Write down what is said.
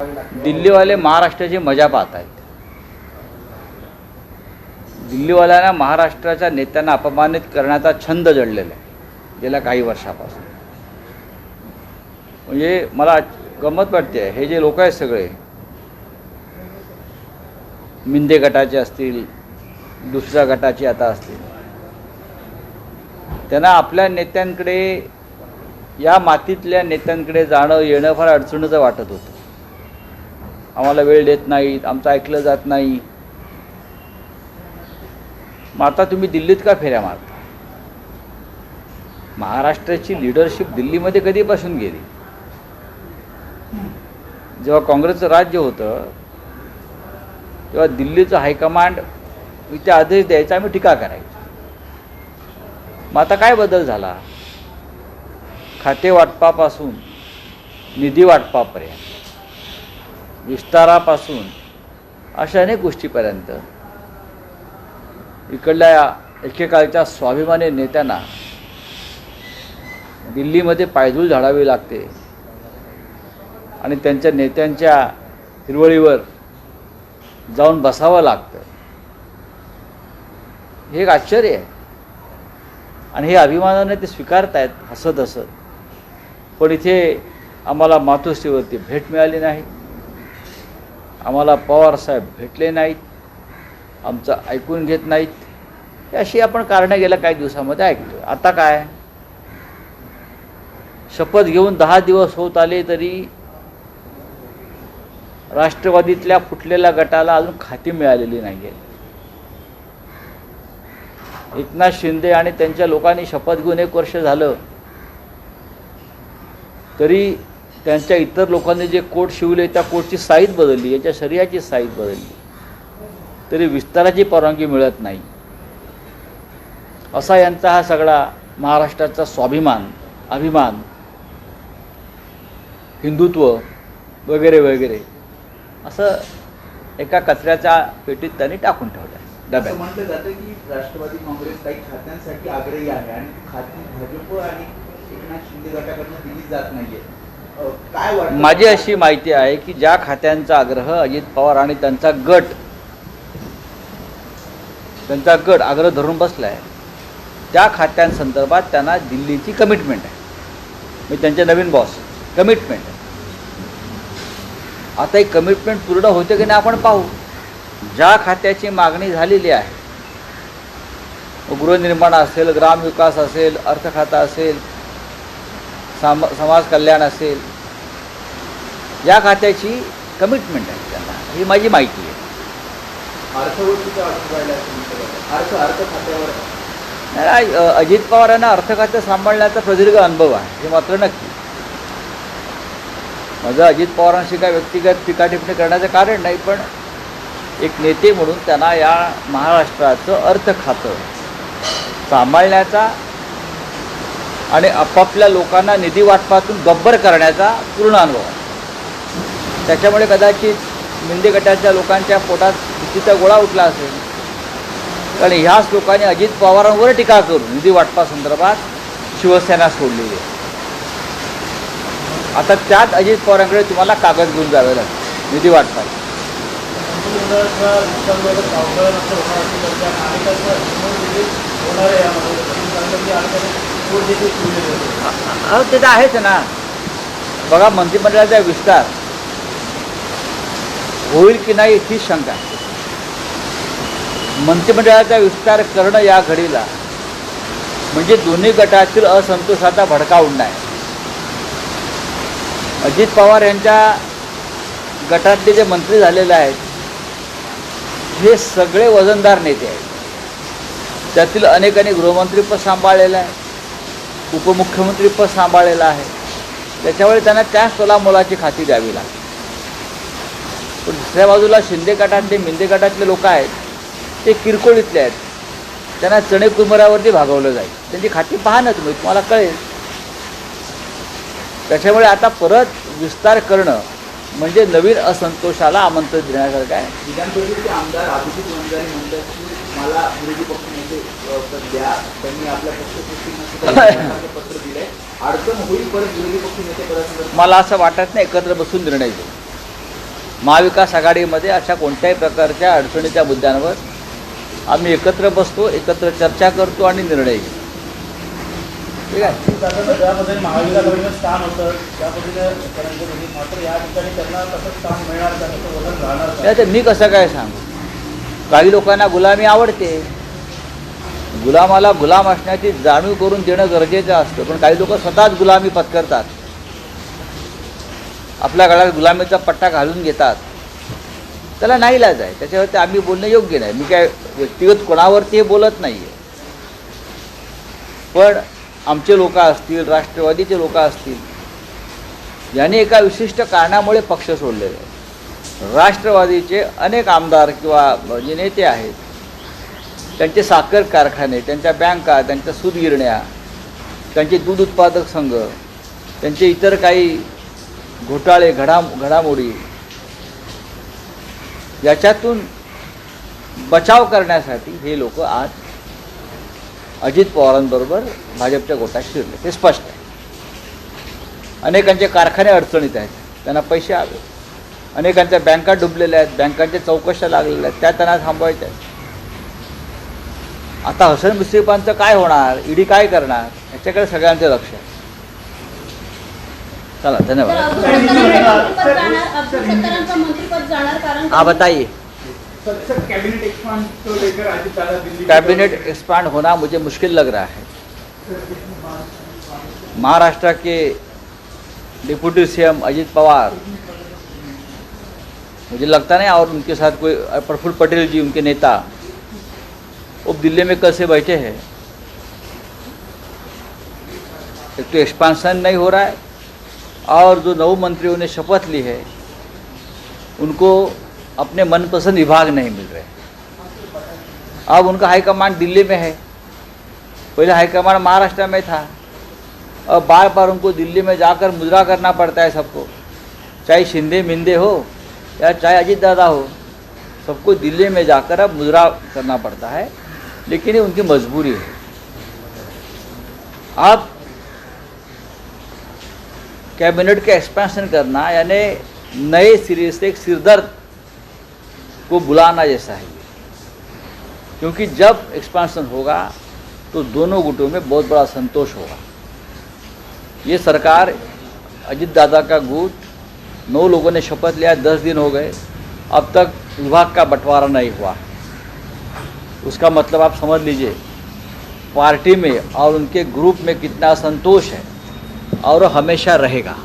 दिल्लीवाले महाराष्ट्राची मजा पाहत आहेत दिल्लीवाल्यांना महाराष्ट्राच्या नेत्यांना अपमानित करण्याचा छंद जडलेला आहे. गेल्या काही वर्षापासून. म्हणजे मला गंमत वाटते हे जे लोक आहेत सगळे मिंदे गटाचे असतील दुसऱ्या गटाचे आता असतील त्यांना आपल्या नेत्यांकडे या मातीतल्या नेत्यांकडे जाणं येणं फार अडचणीचं वाटत होतं. आम्हाला वेळ देत नाहीत आमचं ऐकलं जात नाही. मग आता तुम्ही दिल्लीत का फेऱ्या मारता महाराष्ट्राची लिडरशिप दिल्लीमध्ये कधीपासून गेली? जेव्हा काँग्रेसचं राज्य होतं तेव्हा दिल्लीचं हायकमांड इथे आदेश द्यायचा आम्ही टीका करायचो. मग आता काय बदल झाला? खाते वाटपापासून निधी वाटपापर्यंत. विस्तारापासून अशा अनेक गोष्टीपर्यंत. इकडल्या एकेकाळच्या स्वाभिमानी नेत्यांना दिल्लीमध्ये पायधूळ झाडावी लागते. आणि त्यांच्या नेत्यांच्या हिरवळीवर जाऊन बसावं लागतं. हे एक आश्चर्य आहे. आणि हे अभिमानाने ते स्वीकारतायत हसत हसत. पण इथे आम्हाला मातोश्रीवरती भेट मिळाली नाही. आम्हाला पवारसाहेब भेटले नाहीत आमचं ऐकून घेत नाहीत. अशी आपण कारणं गेल्या काही दिवसामध्ये ऐकतो आता काय? शपथ घेऊन दहा दिवस होत आले तरी राष्ट्रवादीतल्या फुटलेल्या गटाला अजून खाती मिळालेली नाही आहे एकनाथ शिंदे आणि त्यांच्या लोकांनी शपथ घेऊन एक वर्ष झालं तरी त्यांच्या इतर लोकांनी जे कोट शिवले त्या कोटची साईज बदलली याच्या शरीराची साईज बदलली. तरी विस्ताराची परवानगी मिळत नाही. असा यांचा हा सगळा महाराष्ट्राचा स्वाभिमान अभिमान हिंदुत्व वगैरे वगैरे असं एका कचऱ्याच्या पेटीत त्यांनी टाकून ठेवलं आहे. डब्यात. म्हटलं जातं की राष्ट्रवादी काँग्रेस काही खात्यांसाठी आग्रही आहे आणि खाती भाजप आणि एकनाथ शिंदे गटाकडनं दिली जात नाहीये. माझी अशी माहिती आहे की ज्या खात्यांचा आग्रह अजित पवार आणि त्यांचा गट त्यांचा गट आग्रह धरून बसला आहे त्या खात्यांसंदर्भात त्यांना दिल्लीची कमिटमेंट आहे. मी त्यांचे नवीन बॉस कमिटमेंट आहे. आता ही कमिटमेंट पूर्ण होते की नाही आपण पाहू. ज्या खात्याची मागणी झालेली आहे गृहनिर्माण असेल ग्रामविकास असेल अर्थ खाता असेल साम समाज कल्याण असेल या खात्याची कमिटमेंट आहे त्यांना. ही माझी माहिती आहे. नाही, अजित पवार यांना अर्थ खातं सांभाळण्याचा प्रदीर्घ अनुभव आहे. हे मात्र नक्की. माझं अजित पवारांशी काय व्यक्तिगत टीका टिप्पणी करण्याचं कारण नाही पण एक नेते म्हणून त्यांना या महाराष्ट्राचं अर्थ खातं सांभाळण्याचा आणि आपापल्या लोकांना निधी वाटपातून गब्बर करण्याचा पूर्ण अनुभव आहे. त्याच्यामुळे कदाचित मिंदे गटाच्या लोकांच्या पोटात भीतीचा गोळा उठला असेल. कारण ह्याच लोकांनी अजित पवारांवर टीका करून निधी वाटपासंदर्भात शिवसेना सोडलेली आहे. आता त्यात अजित पवारांकडे तुम्हाला कागद घेऊन जावे लागेल निधी वाटपात तिथं ते तर आहेच ना. बघा मंत्रिमंडळाचा विस्तार होईल की नाही ही शंका आहे. मंत्रिमंडळाचा विस्तार करणं या घडीला. म्हणजे दोन्ही गटातील असंतोषाचा भडका उडणं आहे अजित पवार यांच्या गटातले जे मंत्री झालेले आहेत हे सगळे वजनदार नेते आहेत. त्यातील अनेकांनी गृहमंत्रीपद सांभाळलेलं आहे. उपमुख्यमंत्रीपद सांभाळलेलं आहे. त्याच्यामुळे त्यांना त्या सोला मुलाची खाती द्यावी लागते. पण दुसऱ्या बाजूला शिंदे गटातले मिंदे गटातले लोक आहेत ते किरकोळीतले आहेत. त्यांना चणे कुंभारावरती भागवलं जाईल. त्यांची खाती पहा ना तुम्ही तुम्हाला कळेल. त्याच्यामुळे आता परत विस्तार करणं म्हणजे नवीन असंतोषाला आमंत्रण देण्यासारखं आहे. विधान परिषदेचे आमदार अभिजित वंजारी म्हणतात की मला विरोधी पक्षनेते अ, पद द्या. त्यांनी आपल्या पक्षसृष्टीमध्ये पत्र दिलंय. अडचण होईल परत विरोधी पक्षनेते पदासंदर्भात मला असं वाटत नाही एकत्र बसून निर्णय घेऊ. महाविकास आघाडीमध्ये अशा कोणत्याही प्रकारच्या अडचणीच्या मुद्द्यांवर आम्ही एकत्र बसतो एकत्र चर्चा करतो आणि निर्णय घेतो. ठीक आहे? दादा ज्या पद्धतीने महाविकास आघाडीचं स्थान होतं. त्या पद्धतीने करंज होती मात्र या ठिकाणी त्यांना कसं स्थान मिळणार का कसं वजन राहणार का नाही तर मी कसं काय सांगू? काही लोकांना गुलामी आवडते. गुलामाला गुलाम असण्याची जाणीव करून देणं गरजेचं असतं पण काही लोक स्वतःच गुलामी पत्करतात. आपल्या गळ्यात गुलामीचा पट्टा घालून घेतात. त्याला नाही इलाज आहे. त्याच्यावरती आम्ही बोलणं योग्य नाही. मी काय व्यक्तिगत कोणावरती हे बोलत नाही आहे पण आमचे लोक असतील राष्ट्रवादीचे लोक असतील यांनी एका विशिष्ट कारणामुळे पक्ष सोडलेले आहे राष्ट्रवादीचे अनेक आमदार किंवा जे नेते आहेत त्यांचे साखर कारखाने त्यांच्या बँका त्यांच्या सूतगिरण्या त्यांचे दूध उत्पादक संघ त्यांचे इतर काही घोटाळे घडाम घडामोडी. याच्यातून बचाव करण्यासाठी हे लोक आज अजित पवारांबरोबर भाजपच्या गोटात शिरले. हे स्पष्ट आहे. अनेकांचे कारखाने अडचणीत आहेत. त्यांना पैसे हवे अनेकांच्या बँका डुबलेल्या आहेत. बँकांच्या चौकशा लागलेल्या आहेत. त्या त्यांना थांबवायच्या आहेत. आता हसन मुश्रीफांचं काय होणार? ईडी काय करणार? याच्याकडे सगळ्यांचं लक्ष आहे. जाणार धन्यवाद हाँ बताइए। सर कैबिनेट एक्सपांड को लेकर अजित दादा दिल्ली कैबिनेट एक्सपांड होना मुझे मुश्किल लग रहा है। महाराष्ट्र के डिप्टी सीएम अजित पवार मुझे लगता नहीं और उनके साथ कोई प्रफुल्ल पटेल जी उनके नेता वो दिल्ली में कल से बैठे हैं। एक तो एक्सपांशन नहीं हो रहा है। और जो नौ मंत्रियों ने शपथ ली है, उनको अपने मनपसंद विभाग नहीं मिल रहे। अब उनका हाईकमांड दिल्ली में है। पहले हाईकमांड महाराष्ट्र में था। अब बार बार उनको दिल्ली में जाकर मुजरा करना पड़ता है सबको। चाहे शिंदे मिंदे हो या चाहे अजीत दादा हो, सबको दिल्ली में जाकर अब मुजरा करना पड़ता है। लेकिन ये उनकी मजबूरी है। अब कैबिनेट का एक्सपेंशन करना, यानी नए सिरे से एक सिरदर्द को बुलाना जैसा है क्योंकि जब एक्सपेंशन होगा तो दोनों गुटों में बहुत बड़ा संतोष होगा। ये सरकार, अजित दादा का गुट, नौ लोगों ने शपथ लिया, दस दिन हो गए। अब तक विभाग का बंटवारा नहीं हुआ। उसका मतलब आप समझ लीजिए, पार्टी में और उनके ग्रुप में कितना संतोष है। और हमेशा रहेगा।